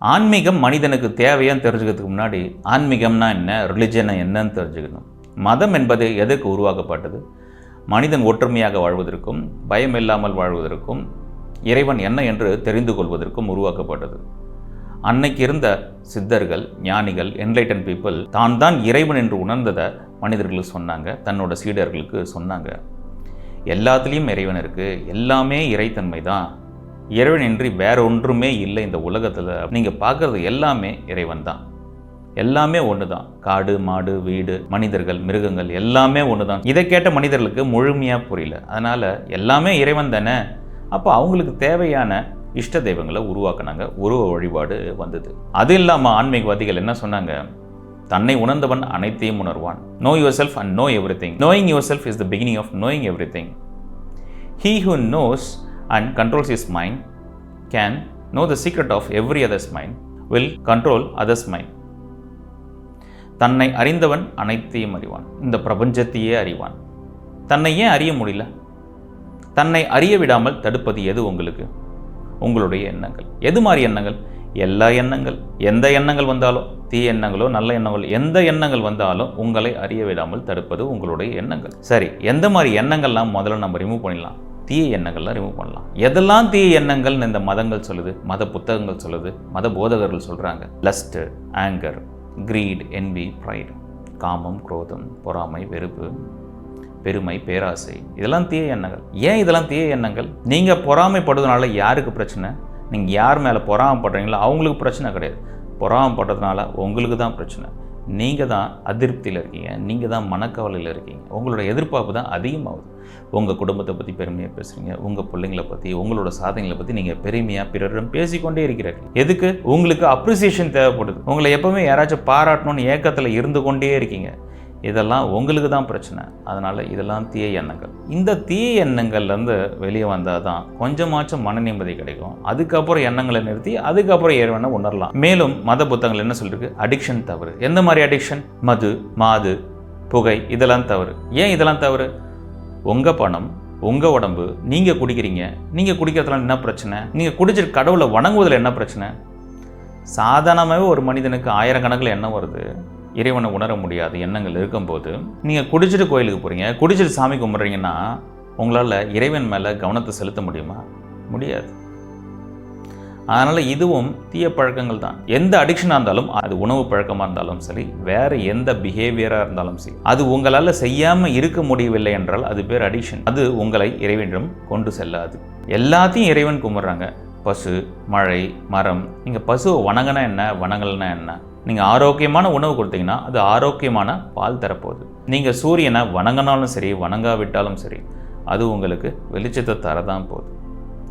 ஆன்மீகம் மனிதனுக்கு தேவையான்னு தெரிஞ்சுக்கிறதுக்கு முன்னாடி ஆன்மீகம்னா என்ன ரிலிஜனை என்னன்னு தெரிஞ்சுக்கணும். மதம் என்பது எதற்கு உருவாக்கப்பட்டது? மனிதன் ஒற்றுமையாக வாழ்வதற்கும் பயம் இல்லாமல் வாழ்வதற்கும் இறைவன் என்ன என்று தெரிந்து கொள்வதற்கும் உருவாக்கப்பட்டது. அன்னைக்கு இருந்த சித்தர்கள் ஞானிகள் என்லைட்டன் பீப்புள் தான் தான் இறைவன் என்று உணர்ந்ததை மனிதர்களுக்கு சொன்னாங்க தன்னோட சீடர்களுக்கு சொன்னாங்க. எல்லாத்துலேயும் இறைவன் இருக்குது எல்லாமே இறைத்தன்மை தான் இறைவனின்றி வேற ஒன்றுமே இல்லை இந்த உலகத்தில். நீங்கள் பார்க்குறது எல்லாமே இறைவன் தான். எல்லாமே ஒன்று தான் காடு மாடு வீடு மனிதர்கள் மிருகங்கள் எல்லாமே ஒன்று தான் இதை கேட்ட மனிதர்களுக்கு முழுமையாக புரியல. அதனால் எல்லாமே இறைவன் தானே? அப்போ அவங்களுக்கு தேவையான இஷ்ட தெய்வங்களை உருவாக்குனாங்க. உருவ வழிபாடு வந்தது. அது இல்லாமல் ஆன்மீகவாதிகள் என்ன சொன்னாங்க? தன்னை உணர்ந்தவன் அனைத்தையும் உணர்வான். Know yourself and know everything knowing yourself is the beginning of knowing everything he who knows and controls is mind can know the secret of every others mind will control others mind தன்னை அறிந்தவன் அனைத்தையும் அறிவான். இந்த பிரபஞ்சத்தையே அறிவான். தன்னை ஏன் அறிய முடியல? தன்னை அறிய விடாமல் தடுப்பது எது உங்களுக்கு? உங்களுடைய எண்ணங்கள். எது மாதிரி எண்ணங்கள்? எல்லா எண்ணங்கள். எந்த எண்ணங்கள் வந்தாலும் தீய எண்ணங்களோ நல்ல எண்ணங்களோ எந்த எண்ணங்கள் வந்தாலும் உங்களை அறிய விடாமல் தடுப்பது உங்களுடைய எண்ணங்கள். சரி எந்த மாதிரி எண்ணங்கள்லாம் முதல்ல நம்ம ரிமூவ் பண்ணிடலாம்? தீய எண்ணங்கள்லாம் ரிமூவ் பண்ணலாம். எதெல்லாம் தீய எண்ணங்கள்னு இந்த மதங்கள் சொல்லுது? மத புத்தகங்கள் சொல்லுது. மத போதகர்கள் சொல்கிறாங்க lust anger greed envy pride காமம் குரோதம் பொறாமை வெறுப்பு பெருமை பேராசை. இதெல்லாம் தீய எண்ணங்கள். ஏன் இதெல்லாம் தீய எண்ணங்கள்? நீங்கள் பொறாமைப்படுறதுனால யாருக்கு பிரச்சனை? நீங்கள் யார் மேலே பொறாமப்படுறீங்களோ அவங்களுக்கு பிரச்சனை கிடையாது. பொறாமப்படுறதுனால உங்களுக்கு தான் பிரச்சனை. நீங்கள் தான் அதிருப்தியில் இருக்கீங்க. நீங்கள் தான் மனக்கவலையில் இருக்கீங்க. உங்களோட எதிர்பார்ப்பு தான் அதிகமாகுது. உங்கள் குடும்பத்தை பற்றி பெருமையாக பேசுகிறீங்க உங்கள் பிள்ளைங்களை பற்றி உங்களோட சாதனைகளை பற்றி நீங்கள் பெருமையாக பிறரிடம் பேசிக்கொண்டே இருக்கிறீர்கள் எதுக்கு? உங்களுக்கு அப்ரிசியேஷன் தேவைப்படுது. உங்களை எப்போவுமே யாராச்சும் பாராட்டணும்னு ஏக்கத்தில் இருந்து கொண்டே இருக்கீங்க. இதெல்லாம் உங்களுக்கு தான் பிரச்சனை. அதனால் இதெல்லாம் தீய எண்ணங்கள். இந்த தீய எண்ணங்கள்லேருந்து வெளியே வந்தால் தான் கொஞ்சமாச்சும் மன நிம்மதி கிடைக்கும். அதுக்கப்புறம் எண்ணங்களை நிறுத்தி அதுக்கப்புறம் இறைவனை உணரலாம். மேலும் மத புத்தகங்கள் என்ன சொல்லிருக்கு? அடிக்ஷன் தவறு. எந்த மாதிரி அடிக்ஷன் மது மாது புகை இதெல்லாம் தவறு. ஏன் இதெல்லாம் தவறு? உங்கள் பணம் உங்கள் உடம்பு நீங்கள் குடிக்கிறீங்க. நீங்கள் குடிக்கிறதுல என்ன பிரச்சனை? நீங்கள் குடிச்சிட்டு கடவுளை வணங்குவதில் என்ன பிரச்சனை? சாதாரணமாகவே ஒரு மனிதனுக்கு ஆயிரக்கணக்கில் என்ன வருது. இறைவனை உணர முடியாத எண்ணங்கள் இருக்கும்போது நீங்கள் குடிச்சிட்டு கோயிலுக்கு போகிறீங்க குடிச்சிட்டு சாமி கும்பிட்றீங்கன்னா உங்களால் இறைவன் மேலே கவனத்தை செலுத்த முடியுமா? முடியாது. அதனால் இதுவும் தீய பழக்கங்கள் தான். எந்த அடிக்ஷனாக இருந்தாலும் அது உணவு பழக்கமாக இருந்தாலும் சரி வேறு எந்த பிஹேவியராக இருந்தாலும் சரி அது உங்களால் செய்யாமல் இருக்க முடியவில்லை என்றால் அது பேர் அடிக்ஷன் அது உங்களை இறைவனிடம் கொண்டு செல்லாது. எல்லாத்தையும் இறைவன் கும்பிட்றாங்க. பசு மழை மரம். நீங்கள் பசுவை வணங்கினா என்ன? வணங்கலைன்னா என்ன? நீங்கள் ஆரோக்கியமான உணவு கொடுத்தீங்கன்னா அது ஆரோக்கியமான பால் தரப்போகுது. நீங்கள் சூரியனை வணங்கினாலும் சரி வணங்காவிட்டாலும் சரி அது உங்களுக்கு வெளிச்சத்தை தரதான் போகுது.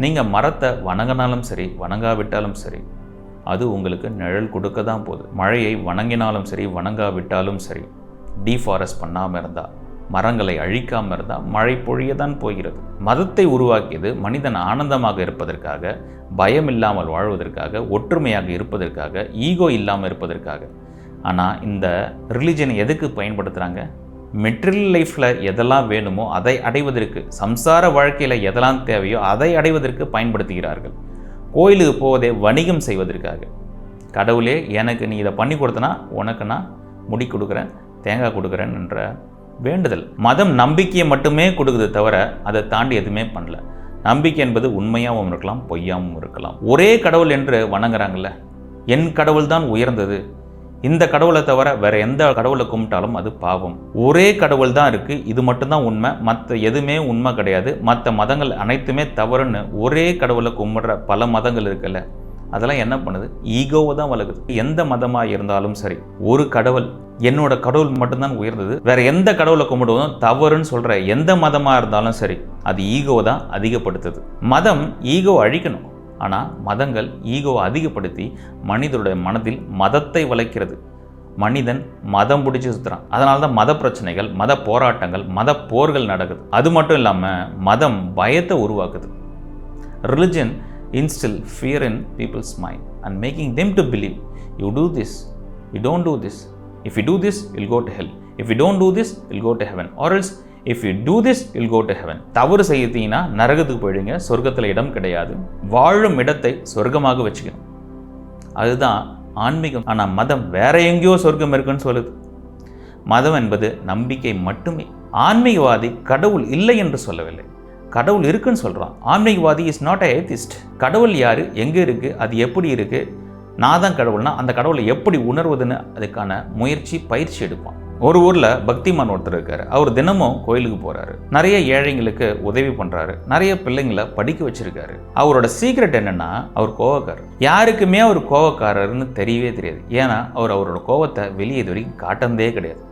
நீங்கள் மரத்தை வணங்கினாலும் சரி வணங்காவிட்டாலும் சரி அது உங்களுக்கு நிழல் கொடுக்க தான் போகுது. மழையை வணங்கினாலும் சரி வணங்காவிட்டாலும் சரி டீஃபாரஸ்ட் பண்ணாமல் இருந்தால் மரங்களை அழிக்காமல் இருந்தால் மழை பொழிய தான் போகிறது. மதத்தை உருவாக்கியது மனிதன் ஆனந்தமாக இருப்பதற்காக பயம் இல்லாமல் வாழ்வதற்காக ஒற்றுமையாக இருப்பதற்காக ஈகோ இல்லாமல் இருப்பதற்காக. ஆனால் இந்த ரிலிஜனை எதுக்கு பயன்படுத்துகிறாங்க மெட்ரில் லைஃப்பில் எதெல்லாம் வேணுமோ அதை அடைவதற்கு சம்சார வாழ்க்கையில் எதெல்லாம் தேவையோ அதை அடைவதற்கு பயன்படுத்துகிறார்கள். கோயிலுக்கு போவதே வணிகம் செய்வதற்காக. கடவுளே எனக்கு நீ இதை பண்ணி கொடுத்தனா உனக்கு நான் முடி கொடுக்குறேன் தேங்காய் கொடுக்குறேன் என்ற வேண்டுதல். மதம் நம்பிக்கையை மட்டுமே கொடுக்குது தவிர அதை தாண்டி எதுவுமே பண்ணல. நம்பிக்கை என்பது உண்மையாகவும் இருக்கலாம் பொய்யாகவும் இருக்கலாம். ஒரே கடவுள் என்று வணங்குறாங்கல்ல என் கடவுள் தான் உயர்ந்தது. இந்த கடவுளை தவிர வேற எந்த கடவுளை கும்பிட்டாலும் அது பாவம். ஒரே கடவுள் தான் இருக்கு இது மட்டும்தான் உண்மை. மற்ற எதுவுமே உண்மை கிடையாது. மற்ற மதங்கள் அனைத்துமே தவறுன்னு ஒரே கடவுளை கும்பிடுற பல மதங்கள் இருக்குல்ல அதெல்லாம் என்ன பண்ணுது? ஈகோவை தான் வளர்க்குது. எந்த மதமாக இருந்தாலும் சரி ஒரு கடவுள் என்னோட கடவுள் மட்டும்தான் உயர்ந்தது. வேற எந்த கடவுளை கும்பிடுவதும் தவறுன்னு சொல்கிற எந்த மதமாக இருந்தாலும் சரி அது ஈகோவை தான் அதிகப்படுத்துது. மதம் ஈகோ அழிக்கணும். ஆனால் மதங்கள் ஈகோவை அதிகப்படுத்தி மனிதனுடைய மனதில் மதத்தை வளைக்கிறது. மனிதன் மதம் பிடிச்சி சுற்றுறான் அதனால தான் மத பிரச்சனைகள் மத போராட்டங்கள் மத போர்கள் நடக்குது. அது மட்டும் இல்லாமல் மதம் பயத்தை உருவாக்குது. Religion instil fear in peoples mind and making them to believe you do this you don't do this if you do this ill go to hell if you don't do this ill go to heaven or if you do this ill go to heaven தவறு செய்யத்தீங்கன்னா நரகத்துக்கு போயிடுங்க சொர்க்கத்தில் இடம் கிடையாது. வாழும் இடத்தை சொர்க்கமாக வச்சுக்கணும். அதுதான் ஆன்மீகம். ஆனால் மதம் வேற எங்கேயோ சொர்க்கம் இருக்குன்னு சொல்லுது. மதம் என்பது நம்பிக்கை மட்டுமே. ஆன்மீகவாதி கடவுள் இல்லை என்று சொல்லவில்லை. கடவுள் இருக்குன்னு சொல்கிறான் ஆன்மீகவாதி இஸ் நாட் அ ஏத்திஸ்ட் கடவுள் யார்? எங்கே இருக்குது அது எப்படி இருக்குது நான் தான் கடவுள்னா அந்த கடவுளை எப்படி உணர்வதுன்னு அதுக்கான முயற்சி பயிற்சி எடுப்பான். ஒரு ஊரில் பக்திமான் ஒருத்தர் இருக்கார். அவர் தினமும் கோயிலுக்கு போகிறாரு நிறைய ஏழைங்களுக்கு உதவி பண்ணுறாரு நிறைய பிள்ளைங்களை படிக்க வச்சிருக்காரு. அவரோட சீக்ரெட் என்னென்னா அவர் கோவக்காரர். யாருக்குமே அவர் கோவக்காரர்னு தெரியவே தெரியாது. ஏன்னா அவர் அவரோட கோவத்தை வெளியே இது வரைக்கும் காட்டுனதே கிடையாது.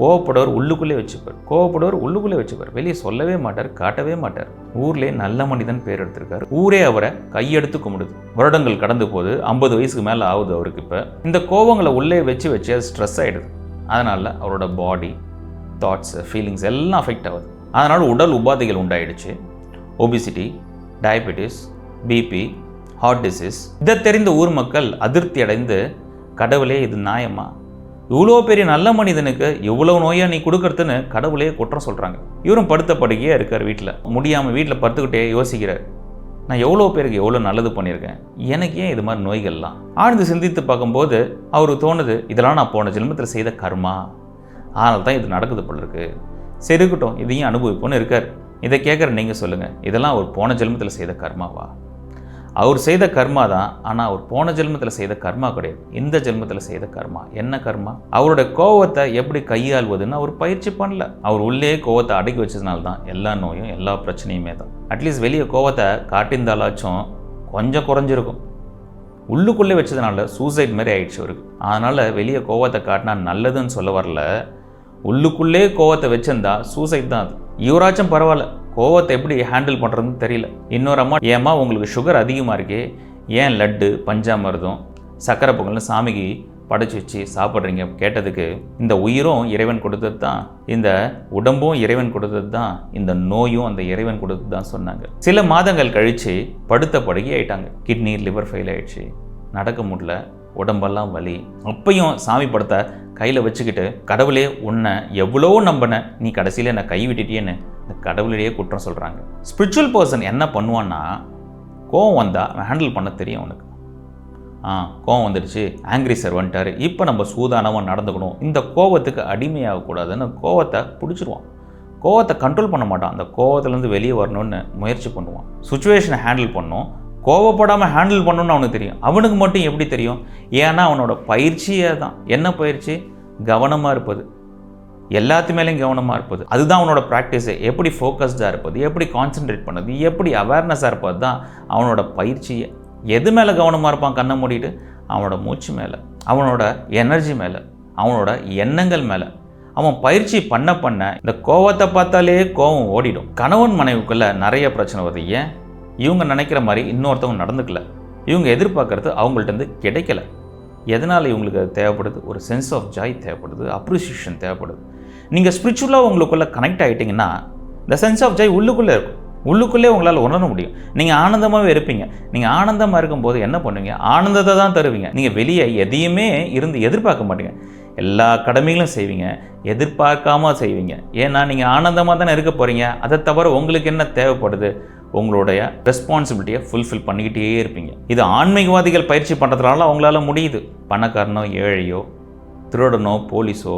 கோவப்படுவர் உள்ளுக்குள்ளே வச்சுப்பார். கோவப்படுவர் உள்ளுக்குள்ளே வச்சுப்பார். வெளியே சொல்லவே மாட்டார் காட்டவே மாட்டார். ஊர்லேயே நல்ல மனிதன் பேர் எடுத்திருக்காரு. ஊரே அவரை கையெடுத்து கும்பிடுது. வருடங்கள் கடந்து போது ஐம்பது வயசுக்கு மேலே ஆகுது அவருக்கு இப்போ. இந்த கோவங்களை உள்ளே வச்சு வச்சு அது ஸ்ட்ரெஸ் ஆகிடுது அதனால் அவரோட பாடி தாட்ஸ் ஃபீலிங்ஸ் எல்லாம் அஃபெக்ட் ஆகுது. அதனால் உடல் உபாதைகள் உண்டாயிடுச்சு. Obesity diabetes BP heart disease இதை தெரிந்த ஊர் மக்கள் அதிருப்தி அடைந்து கடவுளே இது நியாயமா? இவ்வளோ பெரிய நல்ல மனிதனுக்கு எவ்வளோ நோயாக நீ கொடுக்கறதுன்னு கடவுளே குற்றம் சொல்கிறாங்க இவரும் படுத்த படுக்கையே இருக்கார் வீட்டில் முடியாமல் வீட்டில் படுத்துக்கிட்டே யோசிக்கிறார். நான் எவ்வளோ பேருக்கு எவ்வளோ நல்லது பண்ணியிருக்கேன்? எனக்கு ஏன் இது மாதிரி நோய்கள்லாம்? ஆழ்ந்து சிந்தித்து பார்க்கும்போது அவர் தோணுது இதெல்லாம் நான் போன ஜென்மத்தில் செய்த கர்மா. அதனால தான் இது நடக்குது போல இருக்கு. சரி இருக்கட்டும் இதையும் அனுபவிப்போன்னு இருக்கார். இதை கேட்குற நீங்கள் சொல்லுங்கள் இதெல்லாம் அவர் போன ஜென்மத்தில் செய்த கர்மாவா? அவர் செய்த கர்மா தான் ஆனால் அவர் போன ஜென்மத்தில் செய்த கர்மா கிடையாது. இந்த ஜென்மத்தில் செய்த கர்மா. என்ன கர்மா? அவரோட கோவத்தை எப்படி கையாள்வதுன்னு அவர் பயிற்சி பண்ணல. அவர் உள்ளே கோவத்தை அடக்கி வச்சதுனால தான் எல்லா நோயும் எல்லா பிரச்சனையுமே தான். அட்லீஸ்ட் வெளியே கோவத்தை காட்டியிருந்தாலாச்சும் கொஞ்சம் குறைஞ்சிருக்கும். உள்ளுக்குள்ளே வச்சதுனால சூசைட் மாதிரி ஆயிடுச்சு அவருக்கு. அதனால் வெளியே கோவத்தை காட்டினா நல்லதுன்னு சொல்ல வரல. உள்ளுக்குள்ளே கோவத்தை வச்சிருந்தா சூசைட் தான் அது. இவராச்சும் பரவாயில்ல. கோவத்தை எப்படி ஹேண்டில் பண்ணுறதுன்னு தெரியல. இன்னொரு அம்மா ஏம்மா உங்களுக்கு சுகர் அதிகமாக இருக்கே. ஏன் லட்டு பஞ்சாமிரதம் சக்கரை பொங்கல்னு சாமிக்கு படைச்சி வச்சு சாப்பிட்றீங்க கேட்டதுக்கு இந்த உயிரும் இறைவன் கொடுத்தது தான் இந்த உடம்பும் இறைவன் கொடுத்தது தான் இந்த நோயும் அந்த இறைவன் கொடுத்தது தான் சொன்னாங்க. சில மாதங்கள் கழித்து படுத்த படுகி ஆயிட்டாங்க. கிட்னி லிவர் ஃபெயில் ஆயிடுச்சு. நடக்க முடியல. உடம்பெல்லாம் வலி. அப்பையும் சாமி படத்தை கையில் வச்சுக்கிட்டு கடவுளே உன்னை எவ்வளோ நம்பின நீ கடைசியில் என்னை கை விட்டுட்டியேன்னு இந்த கடவுளிடையே குற்றம் சொல்கிறாங்க ஸ்பிரிச்சுவல் பர்சன் என்ன பண்ணுவான்னா கோவம் வந்தால் ஹேண்டில் பண்ண தெரியும் அவனுக்கு. ஆ கோவம் வந்துடுச்சு ஆங்கிரி சார் வந்துட்டார். இப்போ நம்ம சூதானமாக நடந்துக்கணும். இந்த கோவத்துக்கு அடிமையாகக்கூடாதுன்னு கோவத்தை பிடிச்சிருவான். கோவத்தை கண்ட்ரோல் பண்ண மாட்டான். அந்த கோவத்துலேருந்து வெளியே வரணும்னு முயற்சி பண்ணுவான். சுச்சுவேஷனை ஹேண்டில் பண்ணும். கோவப்படாமல் ஹேண்டில் பண்ணணும்னு அவனுக்கு தெரியும். அவனுக்கு மட்டும் எப்படி தெரியும்? ஏன்னா அவனோட பயிற்சியே தான் என்ன பயிற்சி? கவனமாக இருப்பது. எல்லாத்து மேலேயும் கவனமாக இருப்பது. அதுதான் அவனோட ப்ராக்டிஸு எப்படி ஃபோக்கஸ்டாக இருப்பது எப்படி கான்சென்ட்ரேட் பண்ணது எப்படி அவேர்னஸாக இருப்பது தான் அவனோட பயிற்சியை எது மேலே கவனமாக இருப்பான் கண்ணை மூடிட்டு? அவனோட மூச்சு மேலே அவனோட எனர்ஜி மேலே அவனோட எண்ணங்கள் மேலே. அவன் பயிற்சி பண்ண பண்ண இந்த கோவத்தை பார்த்தாலே கோவம் ஓடிடும். கணவன் மனைவிக்குள்ள நிறைய பிரச்சனை வருது. ஏன்? இவங்க நினைக்கிற மாதிரி இன்னொருத்தவங்க நடந்துக்கல. இவங்க எதிர்பார்க்கறது அவங்கள்ட்ட இருந்து கிடைக்கல. எதனால் இவங்களுக்கு அது தேவைப்படுது? ஒரு சென்ஸ் ஆஃப் ஜாய் தேவைப்படுது அப்ரிசியேஷன் தேவைப்படுது. நீங்கள் ஸ்பிரிச்சுவலாக உங்களுக்குள்ளே கனெக்ட் ஆகிட்டிங்கன்னா இந்த சென்ஸ் ஆஃப் ஜாய் உள்ளுக்குள்ளே இருக்கும். உள்ளுக்குள்ளே உங்களால் உணர முடியும். நீங்கள் ஆனந்தமாகவே இருப்பீங்க. நீங்கள் ஆனந்தமாக இருக்கும்போது என்ன பண்ணுவீங்க? ஆனந்தத்தை தான் தருவீங்க. நீங்கள் வெளியே எதையுமே இருந்து எதிர்பார்க்க மாட்டீங்க. எல்லா கடமைகளும் செய்வீங்க. எதிர்பார்க்காம செய்வீங்க. ஏன்னா நீங்கள் ஆனந்தமாக தானே இருக்க போகிறீங்க அதை தவிர உங்களுக்கு என்ன தேவைப்படுது? உங்களுடைய ரெஸ்பான்சிபிலிட்டியை ஃபுல்ஃபில் பண்ணிக்கிட்டே இருப்பீங்க. இது ஆன்மீகவாதிகள் பயிற்சி பண்ணுறதுனால அவங்களால முடியுது. பணக்காரனோ ஏழையோ திருடனோ போலீஸோ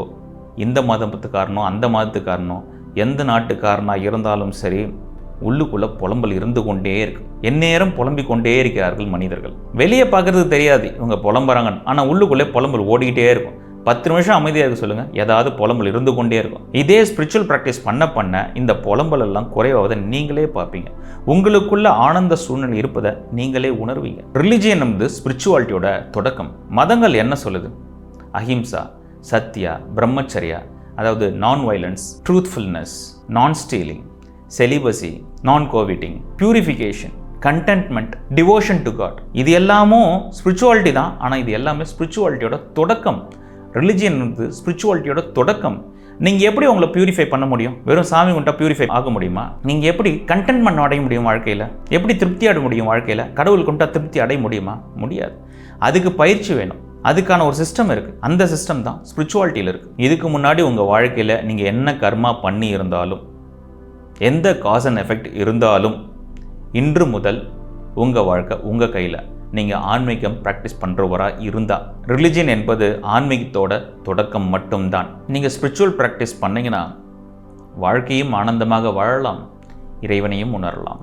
இந்த மதத்துக்காரனோ அந்த மதத்துக்காரனோ எந்த நாட்டுக்காரனாக இருந்தாலும் சரி உள்ளுக்குள்ளே புலம்பல் இருந்து கொண்டே இருக்கு. எந்நேரம் புலம்பிக் கொண்டே இருக்கிறார்கள் மனிதர்கள். வெளியே பார்க்கறது தெரியாது இவங்க புலம்புறாங்க ஆனால் உள்ளுக்குள்ளே புலம்பல் ஓடிக்கிட்டே இருக்கும். பத்து நிமிஷம் அமைதியாக இருக்க சொல்லுங்கள் ஏதாவது புலம்பல் இருந்து கொண்டே இருக்கும். இதே ஸ்பிரிச்சுவல் ப்ராக்டிஸ் பண்ண பண்ண இந்த புலம்பல் எல்லாம் குறைவாவதை நீங்களே பார்ப்பீங்க. உங்களுக்குள்ள ஆனந்த சூழ்நிலை இருப்பதை நீங்களே உணர்வீங்க. ரிலிஜியன் வந்து ஸ்பிரிச்சுவாலிட்டியோட தொடக்கம். மதங்கள் என்ன சொல்லுது? அஹிம்சா சத்யா பிரம்மச்சரியா அதாவது non violence truthfulness non stealing celibacy non coveting purification contentment devotion to God இது எல்லாமும் ஸ்பிரிச்சுவாலிட்டி தான் ஆனால் இது எல்லாமே ஸ்பிரிச்சுவாலிட்டியோட தொடக்கம். ரிலிஜியன் வந்து ஸ்பிரிச்சுவாலிட்டியோட தொடக்கம். நீங்கள் எப்படி உங்களை பியூரிஃபை பண்ண முடியும்? வெறும் சாமி உண்டா பியூரிஃபை ஆக முடியுமா? நீங்கள் எப்படி கண்டென்ட்மெண்ட் அடைய முடியும் வாழ்க்கையில்? எப்படி திருப்தி அடைய முடியும் வாழ்க்கையில்? கடவுள் கும்பிட்டா திருப்தி அடைய முடியுமா? முடியாது. அதுக்கு பயிற்சி வேணும். அதுக்கான ஒரு சிஸ்டம் இருக்குது அந்த சிஸ்டம் தான் ஸ்பிரிச்சுவாலிட்டியில் இருக்குது இதுக்கு முன்னாடி உங்கள் வாழ்க்கையில் நீங்கள் என்ன கர்மா பண்ணி இருந்தாலும் எந்த காஸ் அண்ட் எஃபெக்ட் இருந்தாலும் இன்று முதல் உங்கள் வாழ்க்கை உங்கள் கையில் நீங்கள் ஆன்மீகம் ப்ராக்டிஸ் பண்ணுறவராக இருந்தால் ரிலிஜியன் என்பது ஆன்மீகத்தோட தொடக்கம் மட்டும்தான். நீங்கள் ஸ்பிரிச்சுவல் ப்ராக்டிஸ் பண்ணிங்கன்னா வாழ்க்கையும் ஆனந்தமாக வாழலாம் இறைவனையும் உணரலாம்.